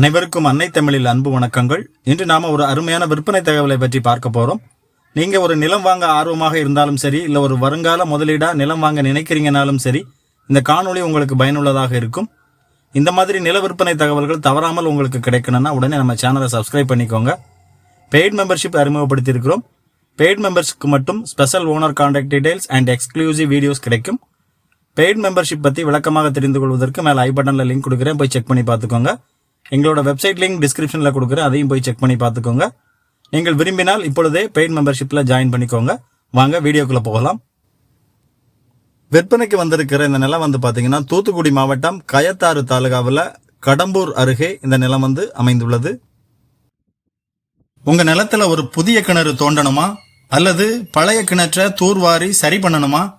அனைவருக்கும் அன்னை தமிழில் அன்பு வணக்கங்கள். இன்று நாம ஒரு அருமையான விற்பனை தகவலை பற்றி பார்க்க போறோம். நீங்க ஒரு நிலம் வாங்க ஆர்வமாக இருந்தாலும் சரி இல்ல ஒரு வருங்கால முதலீடா நிலம் வாங்க நினைக்கிறீங்கனாலும் சரி இந்த காணொளி உங்களுக்கு பயனுள்ளதாக இருக்கும். இந்த மாதிரி நில விற்பனை தகவல்கள் தவறாமல் உங்களுக்கு கிடைக்கணும்னா உடனே நம்ம சேனலை சப்ஸ்கிரைப் பண்ணிக்கோங்க. Paid membership அறிமுகப்படுத்தியிருக்கிறோம். பெய்ட் மெம்பர்ஸ்க்கு மட்டும் special owner contact details and exclusive videos கிடைக்கும். பெய்ட் மெம்பர்ஷிப் பற்றி விளக்கமாக தெரிந்து கொள்வதற்கு மேலே ஐ பட்டனில் லிங்க் கொடுக்குறேன். போய் செக் பண்ணி பார்த்துக்கோங்க. எங்களோட வெப்சைட் லிங்க் டிஸ்கிரிப்ஷனில் கொடுக்குறேன். அதையும் போய் செக் பண்ணி பார்த்துக்கோங்க. நீங்கள் விரும்பினால் இப்பொழுதே பெய்ட் மெம்பர்ஷிப்பில் ஜாயின் பண்ணிக்கோங்க. வாங்க வீடியோக்குள்ளே போகலாம். விற்பனைக்கு வந்திருக்கிற இந்த நிலம் வந்து பார்த்தீங்கன்னா தூத்துக்குடி மாவட்டம் கயத்தாறு தாலுகாவில் கடம்பூர் அருகே இந்த நிலம் வந்து அமைந்துள்ளது. உங்கள் நிலத்துல ஒரு புதிய கிணறு தோண்டணுமா? அல்லது பழைய கிணற்றை தூர்வாரி சரி பண்ணணுமா?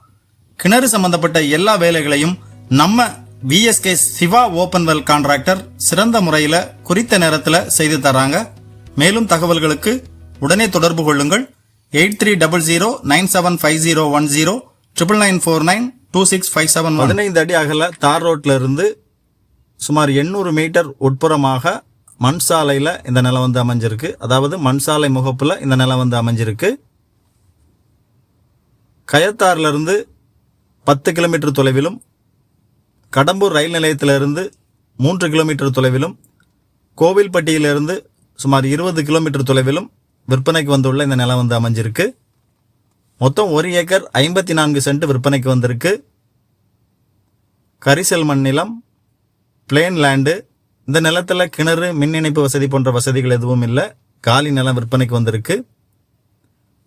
கிணறு சம்பந்தப்பட்ட எல்லா வேலைகளையும் நம்ம VSK Siva open well contractor சிறந்த முறையில் குறித்த நேரத்தில் செய்து தராங்க மேலும் தகவல்களுக்கு உடனே தொடர்பு கொள்ளுங்கள். Eight three double zero nine seven five zero one zero triple nine four nine two six five seven பதினைந்து அடி அகல தார் ரோட்ல இருந்து சுமார் எண்ணூறு மீட்டர் உட்புறமாக மண் சாலையில் இந்த நிலம் வந்து அமைஞ்சிருக்கு. அதாவது மண் சாலை முகப்பில் இந்த நிலம் வந்து அமைஞ்சிருக்கு. கயத்தாறுலேருந்து பத்து கிலோமீட்டர் தொலைவிலும் கடம்பூர் ரயில் நிலையத்திலிருந்து மூன்று கிலோமீட்டர் தொலைவிலும் கோவில்பட்டியிலிருந்து சுமார் இருபது கிலோமீட்டர் தொலைவிலும் விற்பனைக்கு வந்துள்ள இந்த நிலம் வந்து அமைஞ்சிருக்கு. மொத்தம் ஒரு ஏக்கர் ஐம்பத்தி நான்கு சென்ட் விற்பனைக்கு வந்திருக்கு. கரிசல் மண் நிலம் பிளேன் லேண்டு இந்த நிலத்தில் கிணறு மின் இணைப்பு வசதி போன்ற வசதிகள் எதுவும் இல்லை. காலி நிலம் விற்பனைக்கு வந்திருக்கு.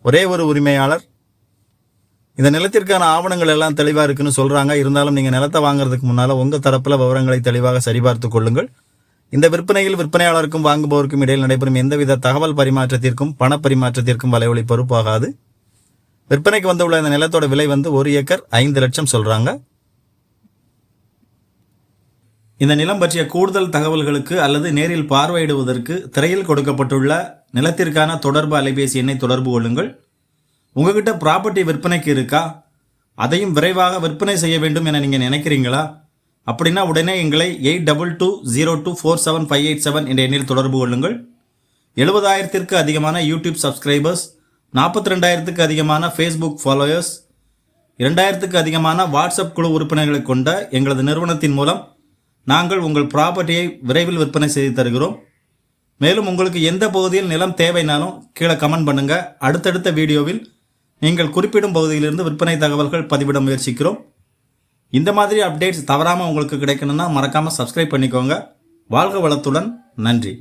ஒரே ஒரு உரிமையாளர் இந்த நிலத்திற்கான ஆவணங்கள் எல்லாம் தெளிவாக இருக்குன்னு சொல்கிறாங்க இருந்தாலும் நீங்கள் நிலத்தை வாங்குறதுக்கு முன்னால் உங்கள் தரப்பில் விவரங்களை தெளிவாக சரிபார்த்து கொள்ளுங்கள். இந்த விற்பனையில் விற்பனையாளருக்கும் வாங்குபவருக்கும் இடையில் நடைபெறும் எந்தவித தகவல் பரிமாற்றத்திற்கும் பண பரிமாற்றத்திற்கும் வலைவழி பொறுப்பாகாது. விற்பனைக்கு வந்துள்ள இந்த நிலத்தோட விலை வந்து ஒரு ஏக்கர் ஐந்து லட்சம் சொல்கிறாங்க இந்த நிலம் பற்றிய கூடுதல் தகவல்களுக்கு அல்லது நேரில் பார்வையிடுவதற்கு திரையில் கொடுக்கப்பட்டுள்ள நிலத்திற்கான தொடர்பு அலைபேசி எண்ணை தொடர்பு கொள்ளுங்கள். உங்ககிட்ட ப்ராப்பர்ட்டி விற்பனைக்கு இருக்கா? அதையும் விரைவாக விற்பனை செய்ய வேண்டும் என நீங்கள் நினைக்கிறீங்களா? அப்படின்னா உடனே எங்களை eight double two zero two four seven five eight seven என்ற எண்ணில் தொடர்பு கொள்ளுங்கள். எழுபதாயிரத்திற்கு அதிகமான யூடியூப் சப்ஸ்கிரைபர்ஸ் நாற்பத்தி ரெண்டாயிரத்துக்கு அதிகமான ஃபேஸ்புக் ஃபாலோயர்ஸ் இரண்டாயிரத்துக்கு அதிகமான வாட்ஸ்அப் குழு உறுப்பினர்களை கொண்ட எங்களது நிறுவனத்தின் மூலம் நாங்கள் உங்கள் ப்ராப்பர்ட்டியை விரைவில் விற்பனை செய்து தருகிறோம். மேலும் உங்களுக்கு எந்த பகுதியில் நிலம் தேவைனாலும் கீழே கமெண்ட் பண்ணுங்கள் அடுத்தடுத்த வீடியோவில் நீங்கள் குறிப்பிடும் பகுதியிலிருந்து விற்பனை தகவல்கள் பதிவிட முயற்சிக்கிறோம். இந்த மாதிரி அப்டேட்ஸ் தவறாமல் உங்களுக்கு கிடைக்கணும்னா மறக்காமல் சப்ஸ்கிரைப் பண்ணிக்கோங்க. வாழ்க வளத்துடன் நன்றி.